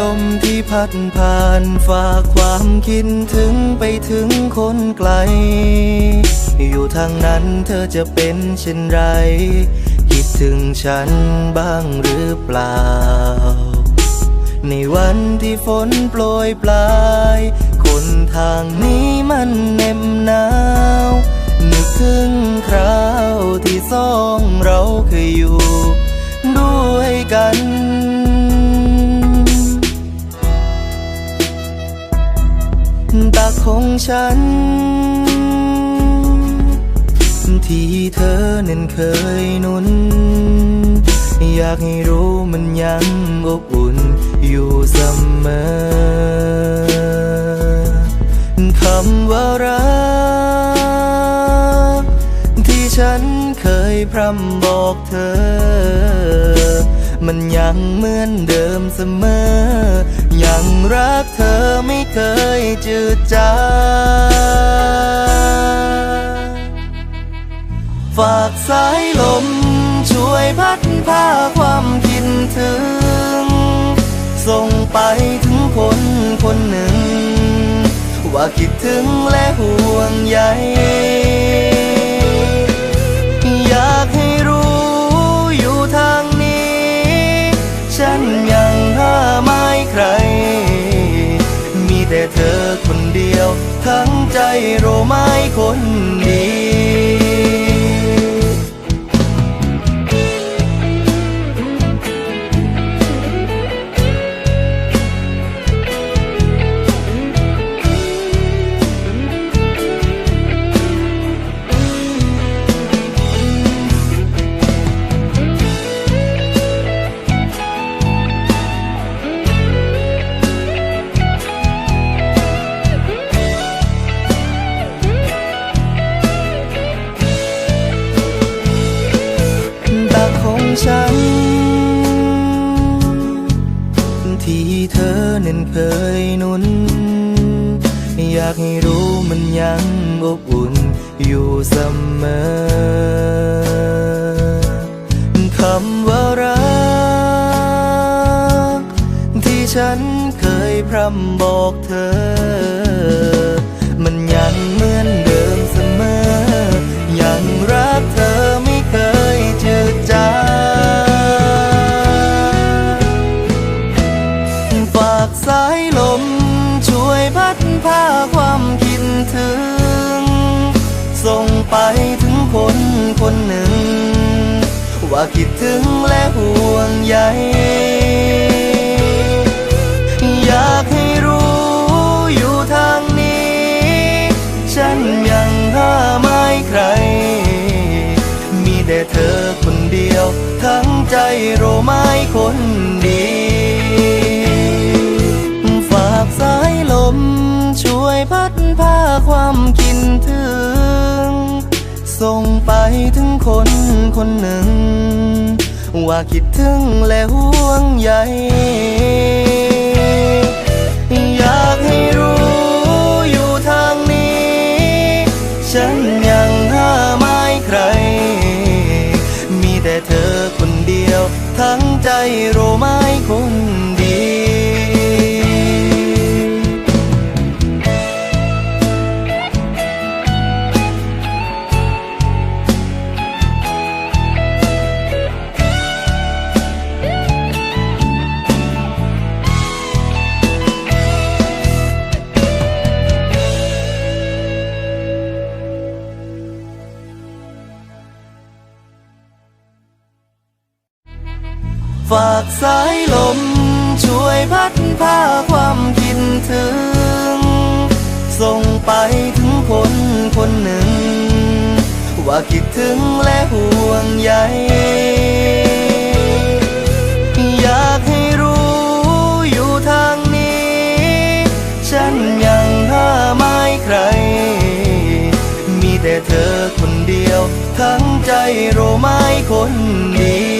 ลมที่พัดผ่านฝากความคิดถึงไปถึงคนไกล อยู่ทางนั้นเธอจะเป็นเช่นไร คิดถึงฉันบ้างหรือเปล่า ในวันที่ฝนโปรยปลาย คนทางนี้มันเหน็บหนาว นึกถึงคราวที่สอง ตาของฉัน ที่เธอนั้นเคยนุนอยากให้รู้มันยังอบอุ่นอยู่เสมอคำว่ารัก ที่ฉันเคยพร่ำบอกเธอ มันยังเหมือนเดิมเสมอ กเธอไม่เคยจืดจางฝากสายลม ช่วยพัดพาความคิดถึง ส่งไปถึงคนคนหนึ่ง ว่าคิดถึงและห่วงใยอย เธอคนเดียว ทั้งใจโรไม้คนดี ที่เธอนั้นเคยนุน อยากให้รู้มันยังอบอุ่นอยู่เสมอคำว่ารัก ที่ฉันเคยพร่ำบอกเธอ มันยังเหมือน สายลม ช่วยพัดพาความคิดถึง ส่งไปถึงคนคนหนึ่ง ว่าคิดถึงและห่วงใยอยากให้รู้อยู่ทางนี้ ฉันยังห้าไม่ใคร มีแต่เธอคนเดียว ทั้งใจโรไม้คน ไปถึงคนคนหนึ่ง ว่าคิดถึงและห่วงใยอยากให้รู้อยู่ทางนี้ ฉันยังห้าไม่ใคร มีแต่เธอคนเดียว ทั้งใจโรไม้คน ฝากสายลม ช่วยพัดพาความคิดถึง ส่งไปถึงคนคนหนึ่ง ว่าคิดถึงและห่วงใยอยากให้รู้อยู่ทางนี้ ฉันยังห้าไม่ใคร มีแต่เธอคนเดียว ทั้งใจโรไม้คนดี